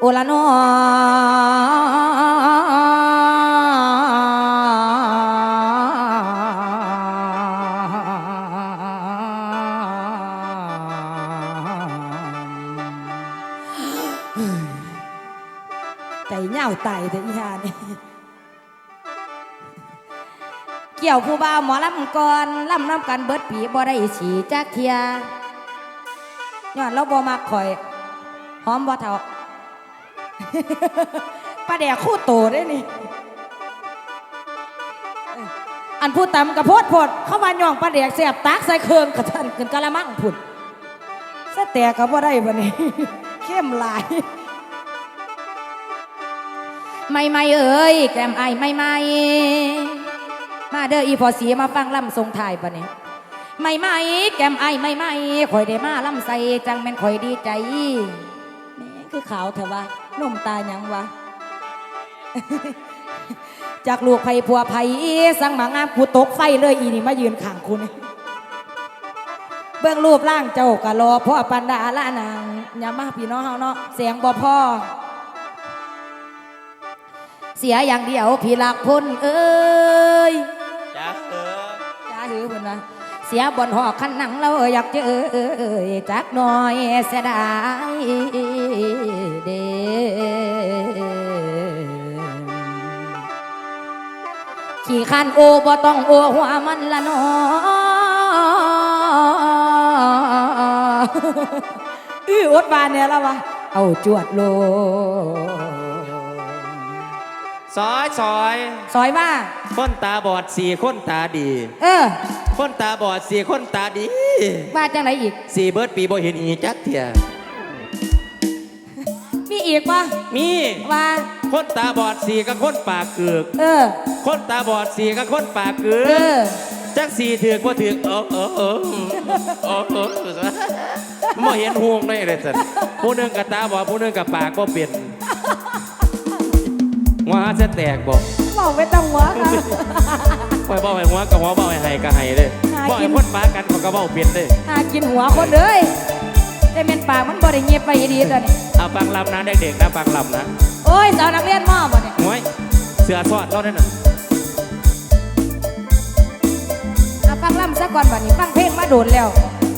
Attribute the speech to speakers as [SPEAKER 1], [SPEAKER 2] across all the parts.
[SPEAKER 1] โอละนอใจเหย่าไตเถอะอีหานี่เกี่ยวผู้บ่าวหมอลำก่อนลำน้ำกันเบิดปีบ่ได้สีจักเทียย้อนเราบ่มักข่อย หอมบ่เท่า ป้าแดกคู่โตได้นี่ อันพูดตำกับโพดพดเข้ามาย่องป้าแดกแสบตากใส่เครื่องกระทันขึ้นกะละมังพุ่นสะแตกก็บ่ได้บ่นี่เข้มหลายไม่ไม่เอ้ยแกมไอไม่ไม่มาเด้ออีพอสีมาฟังล่ำทรงไทยปะเนี่ยไม่ไม่แกมไอไม่ไม่ข่อยได้มาล่ำใส่จังแม่นข่อยดีใจ คือขาวเถอะวะนุ่มตาหยังวะ จากลูกไผ่ผัวไผ่สั่งมางามกูตกไฟเลยอีนี่มายืนข้างคุณเบื้องรูปร่างเจ้ากะรอพ่อปันดาละนางอย่ามาพี่น้องเฮาเนาะเสียงบ่พ่อ เสียอย่างเดียวพี่หลักพ้นเอ้ย
[SPEAKER 2] จ้าเออ
[SPEAKER 1] จ้าหือเพิ่นว่าเสียบนหอกขันหนังเราอยากเจอจักหน่อยเสียดาย เด้ขี่คันโอบ่ต้องโอหัวมันละเนออื้ออดบานเนี่ยแล้ววะเอาจวดโล
[SPEAKER 2] ซอยซอย
[SPEAKER 1] ซอยว่า
[SPEAKER 2] คนตาบอดสี่คนตาดี
[SPEAKER 1] เออ
[SPEAKER 2] คนตาบอดสี่คนตาดี
[SPEAKER 1] ว่าจังไรอีก
[SPEAKER 2] สี่เบิร์ดปีบ่เห็นอีจักเถีย
[SPEAKER 1] มี อีกปะ
[SPEAKER 2] มี
[SPEAKER 1] ว่า
[SPEAKER 2] คนตาบอดสี่กับคนปากเกือก
[SPEAKER 1] เออ
[SPEAKER 2] คนตาบอดสี่กับคนปากเกือ
[SPEAKER 1] เอกอ
[SPEAKER 2] จักสี่ถือกว่าถือกเออเออเออเออเออบ่เห็นห่วงเลยเลยสันผู้หนึงกับตาบอดผู้หนึงกับปากก็เป็นว่าจะแตกบอก
[SPEAKER 1] บอกไม่ต้องหัวค่ะ
[SPEAKER 2] ปล่อยเบาให้หัวกับหัวเบาให้ไห้กับไห้เลย
[SPEAKER 1] หา
[SPEAKER 2] บ่
[SPEAKER 1] กิ
[SPEAKER 2] ให้
[SPEAKER 1] น
[SPEAKER 2] คนปากันเขาก็เบาเปลี่ยนเลย
[SPEAKER 1] หากินหัวคนเลย แต่เป็นปากมันบริเงียบไปดีตอนนี้
[SPEAKER 2] เอาฟังลำนะเด็กๆนะฟังลำนะ
[SPEAKER 1] โอ้ยสาวนักเรียนมอบ่เนี่ย
[SPEAKER 2] หวยเสือสอดเราได้น่ะ
[SPEAKER 1] เอาฟังลำซะก่อนบ่นี้ฟังเพลงมาโดนแล้ว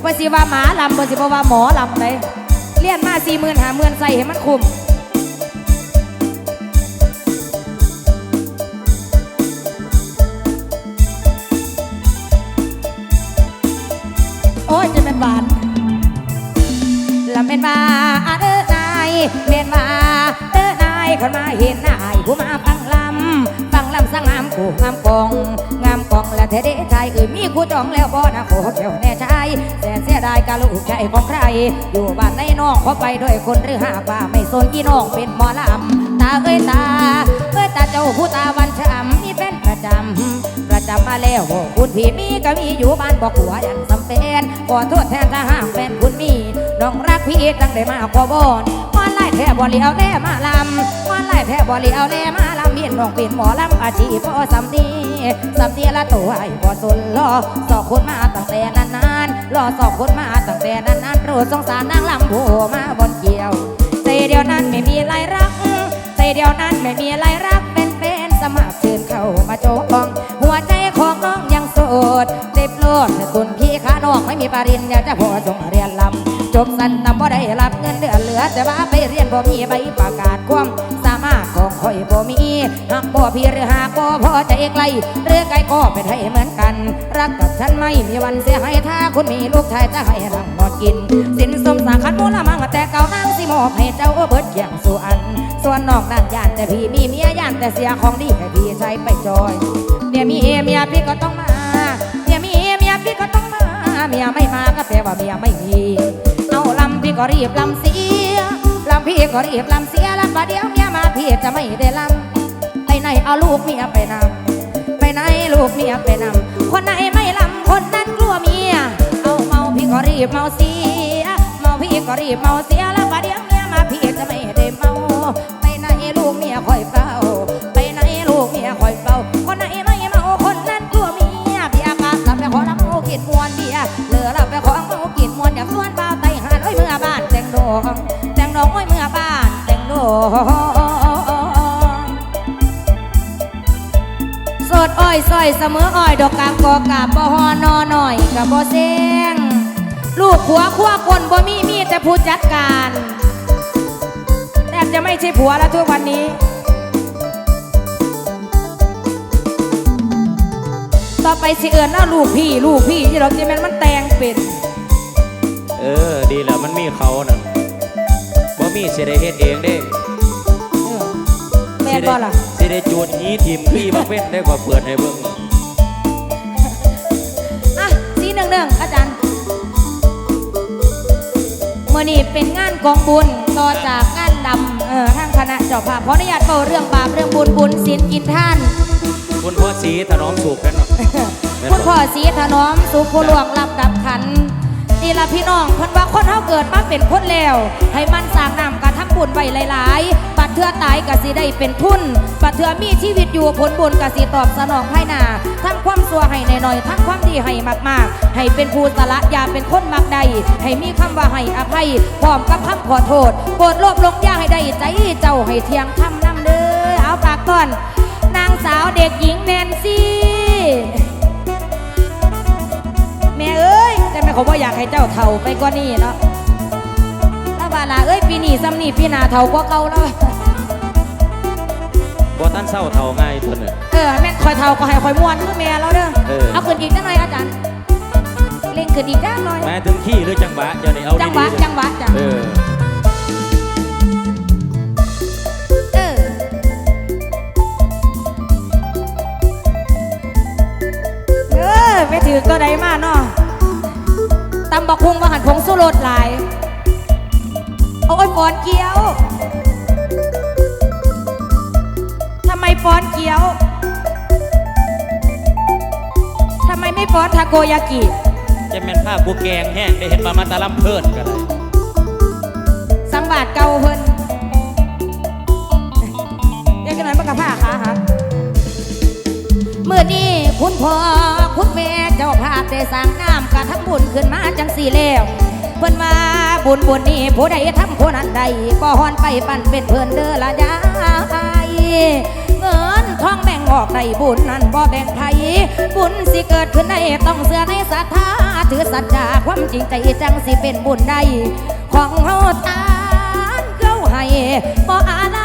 [SPEAKER 1] ว่าสิว่าหมาลำว่าสิบ่ว่าหมอลำเลยเรียนมาสี่หมื่นหาหมื่นใส่ให้มันคุ้มโอ้ยจะเป็นหวาน ลำเป็นมาเด้อนายเป็นมาเด้อนายคนมาเห็นนายผู้มาฟังลำฟังลำสังงามกูงามกองงามกองและเทเดชายเอ่ยมีกูจองแล้วบ่นะโคเขียวแน่ชายแสนเสียดายกะลูกใจของใคร อยู่บ้านในนอกเขาไปด้วยคนหรือหาป่าไม่สนกี่น้องเป็นหมอลำตาเอ้ยตาเอ้ยตาเจ้าผู้ตาวันช้ำมีเป็นประจำ จำมาแล้วคุณพี่มีก็มีอยู่บ้านบอกหัวยันสำเป็นขอโทษแทนถ้าหากแฟนคุณมีน้องรักพี่ตั้งได้มากกว่าบอนมาไล่แท่บ่เลียวแน่มาลำมาไล่แท่บ่เลียวแน่มาลำเมียนน้องเป็นหมอลำอาชีพพอสำนีสำนีละตัวไอ้บ่สนรอสอบคนมาตั้งแต่นานๆรอสอบคนมาตั้งแต่นานๆโปรดสงสารนางลำโผมาบนเกี่ยวเตเดียวนั้นไม่มีไรรักเตเดียวนั้นไม่มีไร ลำจบสั้นนำบ่ได้รับเงินเดือนเหลือ แต่ว่าไปเรียนบ่มีใบประกาศความสามารถของข่อยบ่มีหากบ่พี่หรือหากบ่พอใจไกลหรือไกลก็เป็นให้เหมือนกัน รักกับฉันไม่มีวันเสียใหายถ้าคุณมีลูกชายจะให้นั่งนอนกิน สินสมสาขันมูลมังแต่เก่านางสิมอบให้เจ้าเบิดอย่างสุอัน ส่วนนอกนั้นย่านแต่พี่มีเมียย่านแต่เสียของดีให้พี่ใช้ไปจอยเมียมีเมียพี่ก็ต้องมาเมียมีเมียพี่ก็ต้องมาเมียไม่มาก็แปลว่าเมียไม่มี ก็รีบลำเสียลำพี่ก็รีบลำเสียแล้วประเดี๋ยวเมียมาพี่จะไม่ได้ลำไปไหนเอาลูกเมียไปนำไปไหนลูกเมียไปนำคนไหนไม่ลำคนนั้นกลัวเมีย เอาเมาพี่ก็รีบเมาเสีย เมาพี่ก็รีบเมาเสียแล้วประเดี๋ยว องแต่งดองโอ้ยเมื่อบ้านแต่งดอสดอ้อยซอยเสมออ้อยดอกกาบกอกาบบ่ฮอนอหน่อยกับบ่เซงลูกผัวขั้วคนบ่มีมีแต่ผู้จัดการแทบจะไม่ใช่ผัวแล้วทุกวันนี้ต่อไปสิเอิญเอาลูกพี่ ลูกพี่ที่เราจะแม่นมันแตงเป็น
[SPEAKER 2] เออ ดีแล้วมันมีเขานั่น มีสิได้เฮ็ดเองเด้
[SPEAKER 1] เออแม่นบ่ล่ะ
[SPEAKER 2] สิได้จูดนี้ทีมพี่มาเว้นได้กว่าเปิดให้เบิ่ง
[SPEAKER 1] อะสีหนึ่งหนึ่งอาจารย์เมื่อนี้เป็นงานกองบุญต่อจากงานดำเออทางคณะเจ้าภาพขออนุญาตเป่าเรื่องบาปเรื่องบุญบุญศีลกินท่าน
[SPEAKER 2] คุณพ่อสีถนอมสุขกันเนาะ
[SPEAKER 1] คุณพ่อสีถนอมสุขผู้หลวงรับดับขัน นี่ละพี่น้องเพิ่นว่าคนเฮาเกิดมาเป็นคนแล้ว ให้มันสร้างนำกระทำบุญไว้หลายๆปัดเทือตายกะสิได้เป็นทุนปัดเทือมีชีวิตอยู่ผลบุญกะสิตอบสนองให้หนาทั้งความสัวให้หน่อยๆทั้งความดีให้มากๆ ให้เป็นผู้สละอยาเป็นคนมักใด ให้มีคำว่าให้อภัยพร้อมกับคำขอโทษโปรดโลภลงยาให้ได้ใจเจ้าให้เที่ยงทำนำเด้อเอาปากก่อน นางสาวเด็กหญิงแนนซี่ แต่แม่เขาบ่อยากให้เจ้าเฒ่าไปกว่านี้เนาะแล้วว่าล่ะเอ้ยปีนี้ซ้ำนี่ปีหน้าเฒ่ากว่าเก่าแล้ว
[SPEAKER 2] บ่ทันเศร้าเท่าง่ายตัวนึง
[SPEAKER 1] เออแม่นคอยเฒ่าก็ให้คอยม่วนคือแม่เราเด้อ
[SPEAKER 2] เออ
[SPEAKER 1] เอาขึ้นอีกจังหน่อยอาจารย์เล่งขึ้นอีกจังหน่อย
[SPEAKER 2] แม้ถึงขี้หรือจังหวะเดี๋ยวนี้เอา
[SPEAKER 1] จังหวะ
[SPEAKER 2] ดีๆ
[SPEAKER 1] จังหวะจ้ะ
[SPEAKER 2] เออ
[SPEAKER 1] เออเออไปถือก็ได้มาเนาะ ตำบักคุงบะหันผงสุรสหลายโอ้ยฟอนเกี๊ยวทำไมฟ้อนเกี๊ยวทำไมไม่ฟ้อนทาโกยากิ
[SPEAKER 2] จะแม่นผ้ากูแกงแห้งได้เห็นมามาตะลำเพิ่นกันเลย
[SPEAKER 1] สัมบาทเก่าเพิ่นเรียกกันหน่อยมันกับผ้าขาหักเมื่อนี้คุณพ่อคุณแม่เจ้าภาพได้สร้างน้ำกระทำบุญขึ้นมาจังสี่แล้วเพิ่นมาบุญบุญนี้ผู้ใดทำคนนั้นใดก็ฮอนไปปั่นเป็นเพิ่นเด้อละยายเงินทองแบ่งออกในบุญนั้นบ่แบ่งไทยบุญสิเกิดขึ้นในต้องเสือในศรัทธาถือสัจจาความจริงใจจังสิเป็นบุญได้ของเฮาทานเก้าให้บ่อะ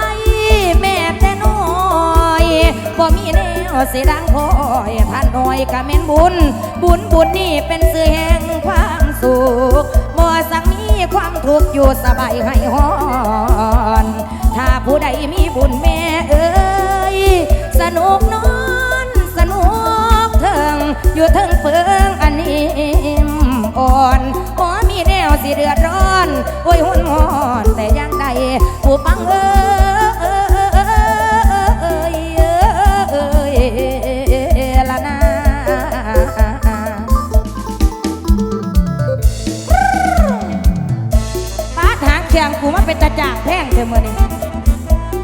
[SPEAKER 1] บ่มีแนวสิดังพอยท่านหน้อยก็แม่นบุญ บุญบุญนี่เป็นสื่อแห่งความสุขบ่สังมีความทุกข์อยู่สบายให้ฮอนถ้าผู้ใดมีบุญแม่เอ้ยสนุกนอนสนุกเทิงอยู่เทิงเฟิงอันนี้อ่อนบ่มีแนวสิเดือดร้อนโอ้ยหุ่นหอนแต่ยังใดผู้ฟังเอ้ย ธอมื่อนี้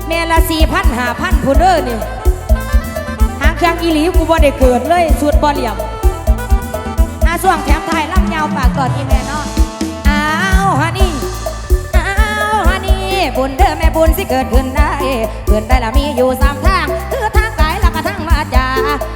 [SPEAKER 1] แม่ละสี่พันหาพันพูนเด้อนี่หางเคียงอีหลีกูบ่ได้เกิดเลยสุดบ่เหลี่ยมอาส่วงแถมไทยล่ำยาวปากก่อนอีแม่เนาะอ้าวฮันนี่อ้าวฮันนี่บุญเด้อแม่บุญสิเกิดขึ้นได้เกิดได้ละมีอยู่สามทางคือทางกายและก็ทางมาจา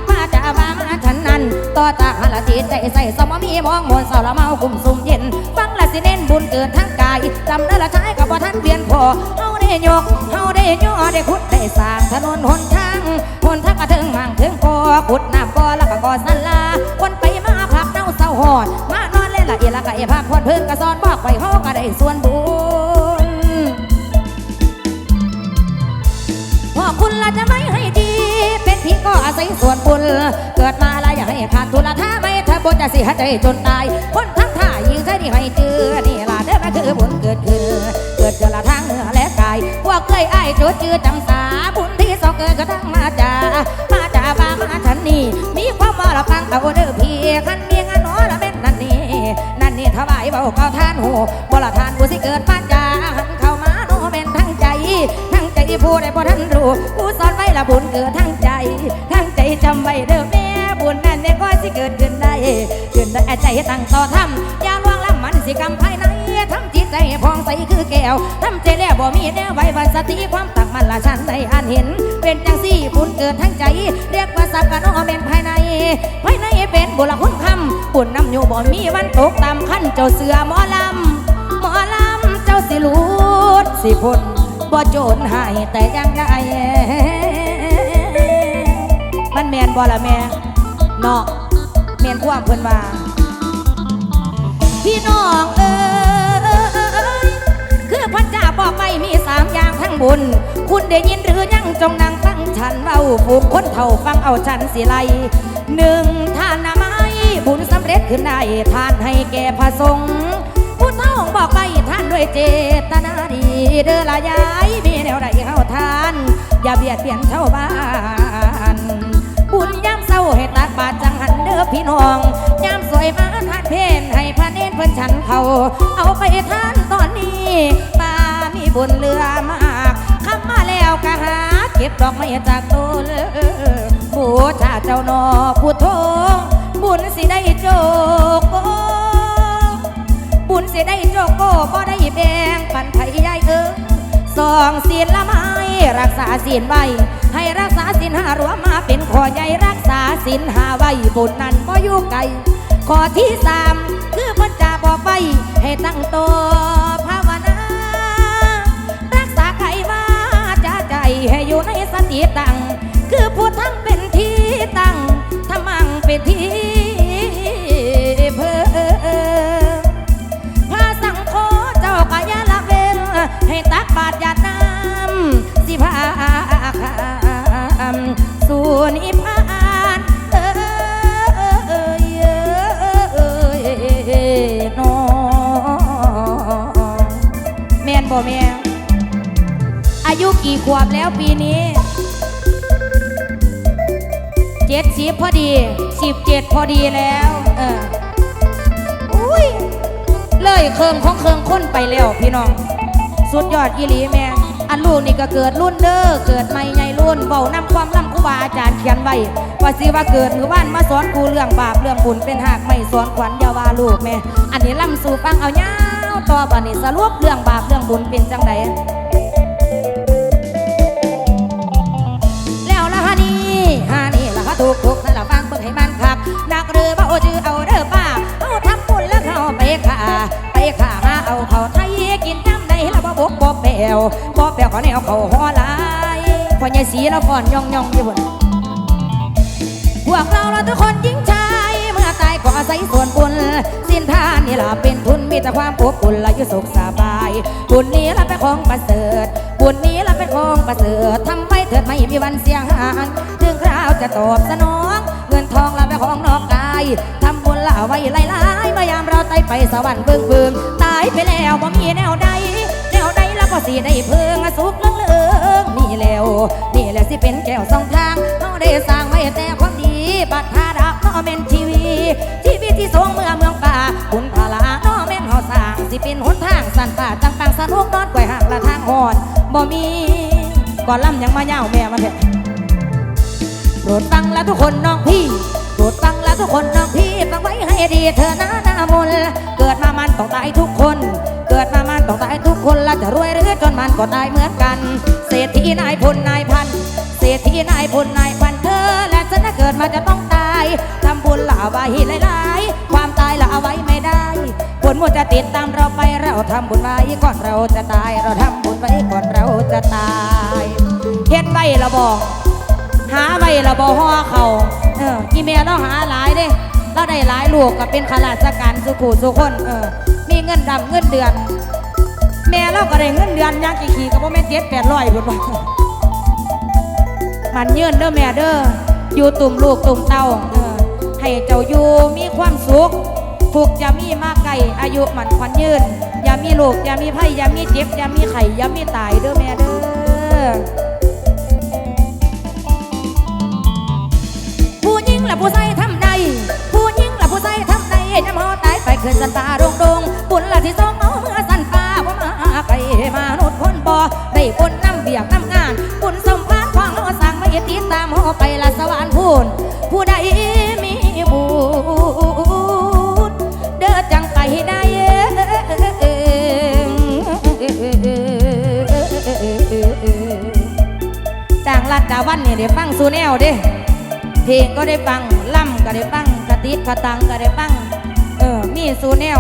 [SPEAKER 1] มาจามามาฉันนั้นต่อจากหันละจิตใจใส่สมมีมองมนต์เศร้าละเมากุ่มซุ่มเย็นฟัง สิเน้นบุญเกิดทางกายจำได้อละใช้กับว่าท่านเวียนพอเฮาได้ยกเฮาได้ย่อได้ขุดได้สร้างถนนหนทางหนทางกระถึงห่างถึงพอขุดน้ำบ่อแล้วก็ก่อสันลาคนไปมาพักเน่าเศร้าหอดมานอนเล่นละเอียดละกะเอพักพอดเพิ่งกระซอนบอกไปห้อก็ได้ส่วนบุญพอคุณละจะไม่ให้ดี เป็นพี่ก็อาศัยส่วนบุญเกิดมาละอย่าให้ขาดทุนละ บุญจะเสียใจจนตาย คนทั้งท่ายิงใช่นี่ให้เจอนี่ล่ะเด้อมาคือบุญเกิดขึ้นเกิดเจอละทางเนื้อและกายพวกเคยอ้ายโจดจือจำสาบุญที่สองเกิดกระทั่งมาจามาจาบามาฉันนี่มีความว่าละฟังเอาเด้อพี่คันมีงานน้อละเม็ดนั่นนี่นั่นนี่ถวายเบาเก่าทานหูบ่ละทานผู้สิเกิดปัญญาหันเข้ามาโนเป็นทั้งใจ ทั้งใจผู้ใดบ่ทันรู้ผู้สอนไว้ละบุญเกิดทั้งใจ ทั้งใจจำไว้เด้อแม่ บุญนั่นเนี่ยก็สิเกิดขึ้นได้ขึ้นได้ใจตั้งต่อทำอย่าลวงละมันสิกรรมภายในทำจิตใจพองใสคือแก้วทำใจแล้วบ่มีแนวไว้ว่าสติความตั้งมันละฉันในอันเห็น เป็นจังสี่บุญเกิดทั้งใจ เรียกว่าสักกันอ้อแม่นภายในภายในเป็นบุญละคุณคำบุญน้ำอยู่บ่มีวันตกตามขั้นเจ้าเสือหมอลำหมอลำเจ้าสิรูดสิพลบ่โจรให้แต่ยังได้มันแมนบ่ละแม่ เนาะแมนความเพิ่นว่า พี่น้องเอ้ยคือพระเจ้าบอกไปมีสามอย่างทั้งบุญ คุณได้ยินหรือยังจงนั่งฟังฉันเบาผูกคนเท่าฟังเอาฉันสิไลหนึ่งทานนาไม้บุญสำเร็จขึ้นได้ทานให้แก่พระสงฆ์ผู้เฒ่าบอกไปท่านด้วยเจตนาดีเด้อละยายมีแนวใดเข้าทาน อย่าเบียดเบียนชาวบ้าน บุญยามเศร้าให้ตักบาตรจังหันเด้อพี่น้องยามสวยมาทานเพนให้พระเนตรเพิ่อนฉันเขา เอาไปทานตอนนี้ป้ามีบุญเหลือมากขับมาแล้วก็หา เก็บดอกไม้จากต้นบูชาเจ้านอผู้โทบุญสิได้โจกโกบุญสิได้โจกโก็ได้แบ่งปันไทยยายเอิงสองศีลละไม้รักษาศีลไว้ ให้รักษาศีลห้ารวมมาเป็นขอใหญ่รักษาศีลห้าไว้บุญนั้นก็อยู่ไกลข้อที่สามคือพระจ่าบอกไว้ให้ตั้งตัวภาวนา รักษาไขว่าจะใจให้อยู่ในสติตั้งคือผู้ทั้งเป็นที่ตั้งทำมังเป็นที่ แม่แม่ อายุกี่ขวบแล้วปีนี้เจ็ดสิบพอดีสิบเจ็ดพอดีแล้ว เอออุ้ยเลยเคิงของเคิงค้นไปแล้วพี่น้อง สุดยอดอีหลีแม่ อันลูกนี่ก็เกิดรุ่นเด้อเกิดไม่ใหญ่รุ่นเบานำความล่ำครูบาอาจารย์เขียนไว้ว่าสิว่าเกิดมือบ้านมาสอนกูเรื่องบาปเรื่องบุญเป็นหากไม่สอนขวัญยาวาลูกแม่ อันนี้ล่ำสู่ฟังเอาเงาว ต่อบันนี้สรุปเรื่องบาปเรื่องบุญเป็นจังไดแล้วละฮานี่ฮานี่ละฮะถูกถูกนั่นละฟังเบิ่งให้มันคักนักเรือบ่เอาจือเอาเด้อป้าเอาทำบุญแล้วเขาไปขาไปขาหาเอาเขาไทยกินน้ำในละบ่บกบ่แปวบ่แปวเขาแนวเขาหอหลายพ่อใหญ่สีละฟอนย่องย่องอยู่บนพวกเราเราทุกคนยิ่งชา ศัยส่วนบุญสิ้นทานนี่ล่ะเป็นทุนมีแต่ความอบอุ่นและยู่สุขสบาย บุญนี้ละเป็นของประเสริฐ บุญนี้ละเป็นของประเสริฐทำไว้เถิดไม่มีวันเสียหายถึงคราวจะตอบสนอง เงินทองละเป็นของนอกกายทำบุญละไว้หลายๆเมื่อยามเราไตายไปสวรรค์เบิ่งเบิ่งตายไปแล้วบ่มีแนวใดแนวใดแล้วก็สิได้เพิ่งสุขเลื่องเลืองนี่แล้วนี่แหละสิเป็นแก้วสองทางเฮาได้สร้างไว้แต่ สงเมื่อเมืองป่าคุณพลาน้อเม่นเฮาสร้างสิเป็นหนทางสันป่าจังปังสนุกนอนกวยห่างละทางหอนบ่มีก่อนล่ำยังมาเย่าแม่มาเถอะโปรดฟังล้วทุกคนน้องพี่โปรดฟังล้วทุกคนน้องพี่ฟังไว้ให้ดีเธอนะนามนเกิดมามันต้องตายทุกคน เกิดมามันต้องตายทุกคนและจะรวยหรือจนมันก็ตายเหมือนกัน เศรษฐีนายพลนายพันเศรษฐีนายพลนายพันเธอและฉันน่ะเกิดมาจะต้องตายทำบุญละเอาไว้หลายายละเอาไว้ไม่ได้ผลมัวจะติดตามเราไปเราทำบุญไว้ก่อนเราจะตาย เราทำบุญไว้ก่อนเราจะตายเฮ็ดไว้เราบอกหาไว้ละบ่ห่อเขาเอออีเมลเราหาหลายเด้เราได้หลายลูกก็เป็นข้าราชการสุขุสุคนเออมีเงินดำเงินเดือน แม่เราก็ได้เงินเดือนยางกี่ขี่ก็บ่แม่เจ็ดแปดร้อยพุ่นบ่มันเยืนเด้อแม่เด้ออยู่ตุ่มลูกตุ่มเต้าเออให้เจ้าอยู่มีความสุข ทุกอย่ามีมาไก่อายุมันควันยืน อย่ามีโรคอย่ามีไผ่อย่ามีเจ็บอย่ามีไข่อย่ามีตายเด้อแม่เด้อผู้หญิงและผู้ชายทำได้ผู้หญิงและผู้ชายทำได้ยามเฮาตายไปขึ้นสันตาโดงโดงบุญละที่สองเอาเมื่อสันฟ้าบ่มาไกลมาโนดคนบ่ได้ผลน้น ได้ฟังสูแนวเด้เพลงก็ได้ฟังล่ำก็ได้ฟังกะติกะตังก็ได้ฟังเออมีสูแนว